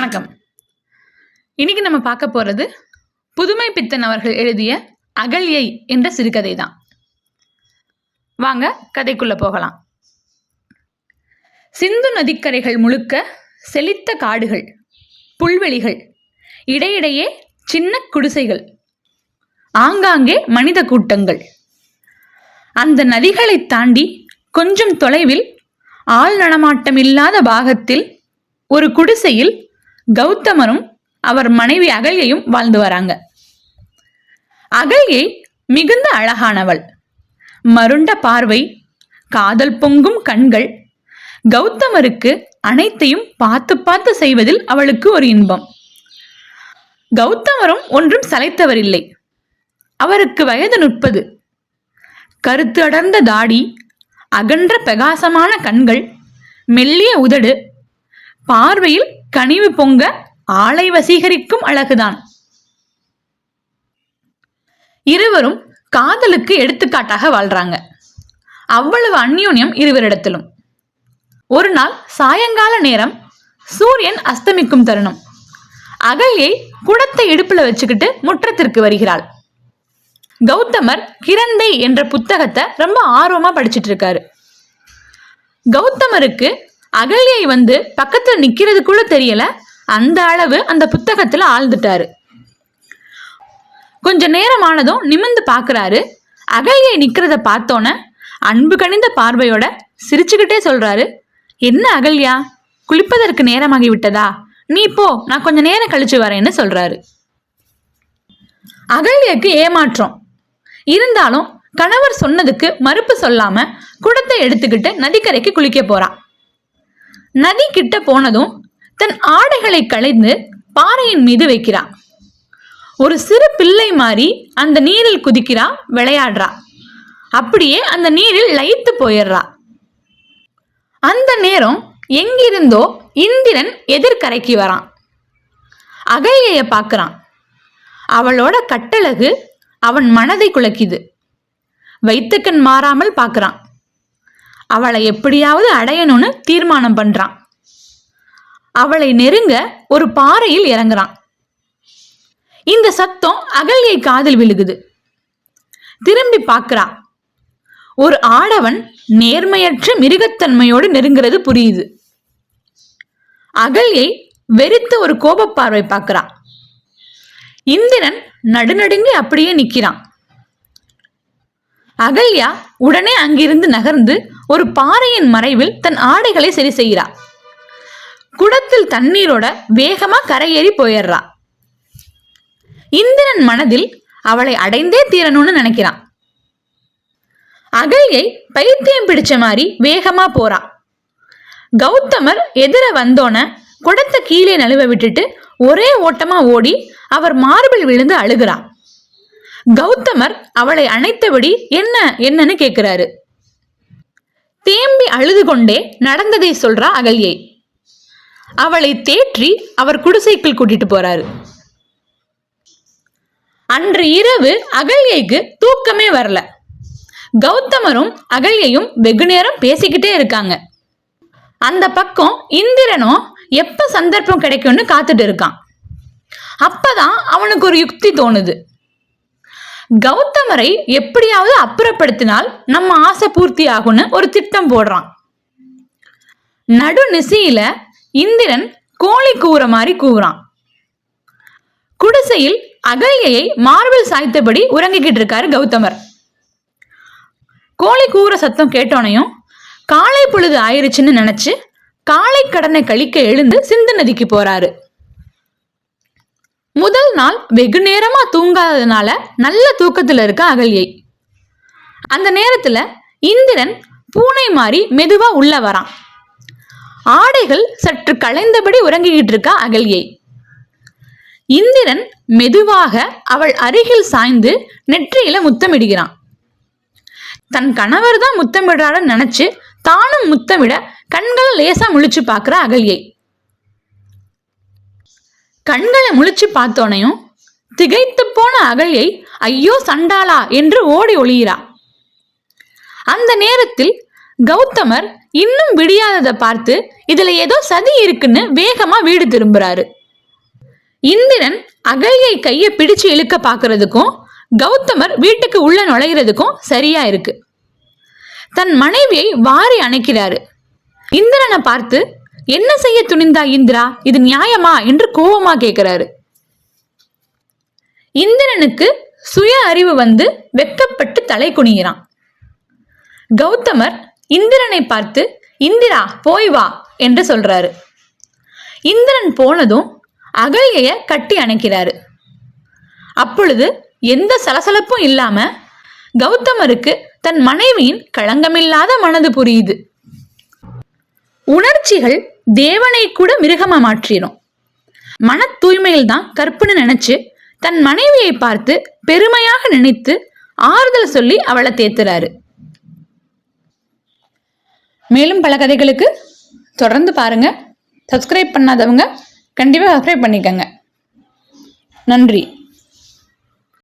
வணக்கம். இன்னைக்கு நம்ம பார்க்க போறது புதுமை பித்தன் அவர்கள் எழுதிய அகல்யை என்ற சிறுகதை தான் வாங்க கதைக்குள்ள போகலாம். சிந்து நதிக்கரைகள் முழுக்க செழித்த காடுகள் புல்வெளிகள் இடையிடையே சின்ன குடிசைகள் ஆங்காங்கே மனித கூட்டங்கள். அந்த நதிகளை தாண்டி கொஞ்சம் தொலைவில் ஆள் நடமாட்டம் இல்லாத பாகத்தில் ஒரு குடிசையில் கௌதமரும் அவர் மனைவி அகல்யையும் வாழ்ந்து வராங்க. அகல்யை மிகுந்த அழகானவள். மருண்ட பார்வை காதல் பொங்கும் கண்கள் கௌதமருக்கு அனைத்தையும் பார்த்து பார்த்து செய்வதில் அவளுக்கு ஒரு இன்பம். கௌதமரும் ஒன்றும் சளைத்தவரில்லை. அவருக்கு வயது முப்பது. கருத்து அடர்ந்த தாடி அகன்ற பிரகாசமான கண்கள் மெல்லிய உதடு பார்வையில் கனிவு பொங்க ஆளை வசீகரிக்கும் அழகுதான். இருவரும் காதலுக்கு எடுத்துக்காட்டாக வாழ்றாங்க. அவ்வளவு அந்யூன்யம் இருவரிடத்திலும். ஒரு நாள் சாயங்கால நேரம் சூரியன் அஸ்தமிக்கும் தருணம். அகல்யை குடத்தை இடுப்புல வச்சுக்கிட்டு முற்றத்திற்கு வருகிறாள். கௌதமர் கிரந்தை என்ற புத்தகத்தை ரொம்ப ஆர்வமா படிச்சிட்டு இருக்காரு. கௌதமருக்கு அகல்யை வந்து பக்கத்துல நிக்கிறது கூட தெரியல. அந்த அளவு அந்த புத்தகத்துல ஆழ்ந்துட்டாரு. கொஞ்ச நேரம் ஆனதும் நிமிந்து பாக்குறாரு. அகல்யை நிக்கிறத பார்த்தோன்ன அன்பு கணிந்த பார்வையோட சிரிச்சுக்கிட்டே சொல்றாரு என்ன அகல்யா குளிப்பதற்கு நேரமாகி விட்டதா? நீ போ நான் கொஞ்ச நேரம் கழிச்சு வரேன்னு சொல்றாரு. அகல்யக்கு ஏமாற்றம். இருந்தாலும் கணவர் சொன்னதுக்கு மறுப்பு சொல்லாம குடத்தை எடுத்துக்கிட்டு நதிக்கரைக்கு குளிக்க போறான் நதி கிட்ட போனதும் தன் ஆடைகளை களைந்து பாறையின் மீது வைக்கிறான் ஒரு சிறு பிள்ளை மாதிரி அந்த நீரில் குதிக்கிறா விளையாடுறா. அப்படியே அந்த நீரில் லயித்து போயிடுறா. அந்த நேரம் எங்கிருந்தோ இந்திரன் எதிர்கரைக்கு வரான். அகையைய பார்க்குறான். அவளோட கட்டழகு அவன் மனதை குலைக்குது வைத்தக்கண் மாறாமல் பார்க்கறான். அவளை எப்படியாவது அடையணும்னு தீர்மானம் பண்றான். அவளை நெருங்க ஒரு பாறையில் இறங்குறான். இந்த சத்தம் அகல்யை காதில் விழுகுது. திரும்பி பார்க்கறா. ஒரு ஆடவன் நேர்மையற்ற மிருகத்தன்மையோடு நெருங்கிறது புரியுது. அகல்யை வெறித்த ஒரு கோபப்பார்வை பார்வை இந்திரன் நடுநடுங்கி அப்படியே நிக்கிறான். அகல்யா உடனே அங்கிருந்து நகர்ந்து ஒரு பாறையின் மறைவில் தன் ஆடைகளை சரி செய்கிறா. குடத்தில் தண்ணீரோட வேகமா கரையேறி போயிடுறா. இந்திரன் மனதில் அவளை அடைந்தே தீரணும்னு நினைக்கிறான். அகல்யை பைத்தியம் பிடிச்ச மாதிரி வேகமா போறா. கௌதமர் எதிர வந்தோன குடத்தை கீழே நழுவ விட்டுட்டு ஒரே ஓட்டமா ஓடி அவர் மார்பில் விழுந்து அழுகிறா. கௌதமர் அவளை அணைத்தபடி என்ன என்னன்னு கேட்கிறாரு தேம்பி அழுது கொண்டே நடந்ததை சொல்றா அகல்யை. அவளை தேற்றி அவர் குடிசைக்குள் கூட்டிட்டு போறாரு. அன்று இரவு அகல்யைக்கு தூக்கமே வரல. கௌதமரும் அகல்யையும் வெகு நேரம் பேசிக்கிட்டே இருக்காங்க. அந்த பக்கம் இந்திரனும் எப்ப சந்தர்ப்பம் கிடைக்கும்னு காத்துட்டு இருக்கான். அப்பதான் அவனுக்கு ஒரு யுக்தி தோணுது. கௌதமரை எப்படியாவது அப்புறப்படுத்தினால் நம்ம ஆசை பூர்த்தி ஆகும்னு ஒரு திட்டம் போடுறான். நடு நிசியில இந்திரன் கோழி கூற மாதிரி கூவுறான். குடிசையில் அகல்யையை மார்பிள் சாய்த்தபடி உறங்கிக்கிட்டு இருக்காரு கௌதமர். கோழி கூற சத்தம் கேட்டோனையும் காலை பொழுது ஆயிருச்சுன்னு நினைச்சு காலை கடனை கழிக்க எழுந்து சிந்து நதிக்கு போறாரு. முதல் நாள் வெகு நேரமா தூங்காததுனால நல்ல தூக்கத்துல இருக்க அகல்யை. அந்த நேரத்துல இந்திரன் பூனை மாறி மெதுவா உள்ள வரான். ஆடைகள் சற்று களைந்தபடி உறங்கிக்கிட்டு இருக்கா அகல்யை. இந்திரன் மெதுவாக அவள் அருகில் சாய்ந்து நெற்றியில முத்தமிடுகிறான். தன் கணவர் தான் முத்தமிடுறாருன்னு நினைச்சு தானும் முத்தமிட கண்களை லேசா முழிச்சு பார்க்குற அகல்யை. கண்களை முழிச்சு பார்த்தோனையும் திகைத்து போன அகல்யை ஐயோ சண்டாளா என்று ஓடி ஒளியிறா. அந்த நேரத்தில் கௌதமர் இன்னும் விடியாததை பார்த்து இதுல ஏதோ சதி இருக்குன்னு வேகமா வீடு திரும்புறாரு. இந்திரன் அகல்யை கையை பிடிச்சு இழுக்க பார்க்கறதுக்கும் கௌதமர் வீட்டுக்கு உள்ள நுழைகிறதுக்கும் சரியா இருக்கு. தன் மனைவியை வாரி அணைக்கிறாரு. இந்திரனை பார்த்து என்ன செய்ய துணிந்தா இந்திரா? இது நியாயமா என்று கோபமா கேட்கிறாரு. இந்திரனுக்கு சுய அறிவு வந்து வெக்கப்பட்டு தலை குனிகிறான். கௌதமர் இந்திரனை பார்த்து இந்திரா போய் வா என்று சொல்றாரு. இந்திரன் போனதும் அகல்யைய கட்டி அணைக்கிறாரு. அப்பொழுது எந்த சலசலப்பும் இல்லாம கௌதமருக்கு தன் மனைவியின் களங்கமில்லாத மனது புரியுது. உணர்ச்சிகள் தேவனை கூட மிருகமா மாற்றிடும் மன தூய்மையில் தான் கற்புன்னு நினைச்சு தன் மனைவியை பார்த்து பெருமையாக நினைத்து ஆறுதல் சொல்லி அவளை தேத்துறாரு. மேலும் பல கதைகளுக்கு தொடர்ந்து பாருங்க. சப்ஸ்கிரைப் பண்ணாதவங்க கண்டிப்பாக சப்ஸ்கிரைப் பண்ணிக்கங்க. நன்றி.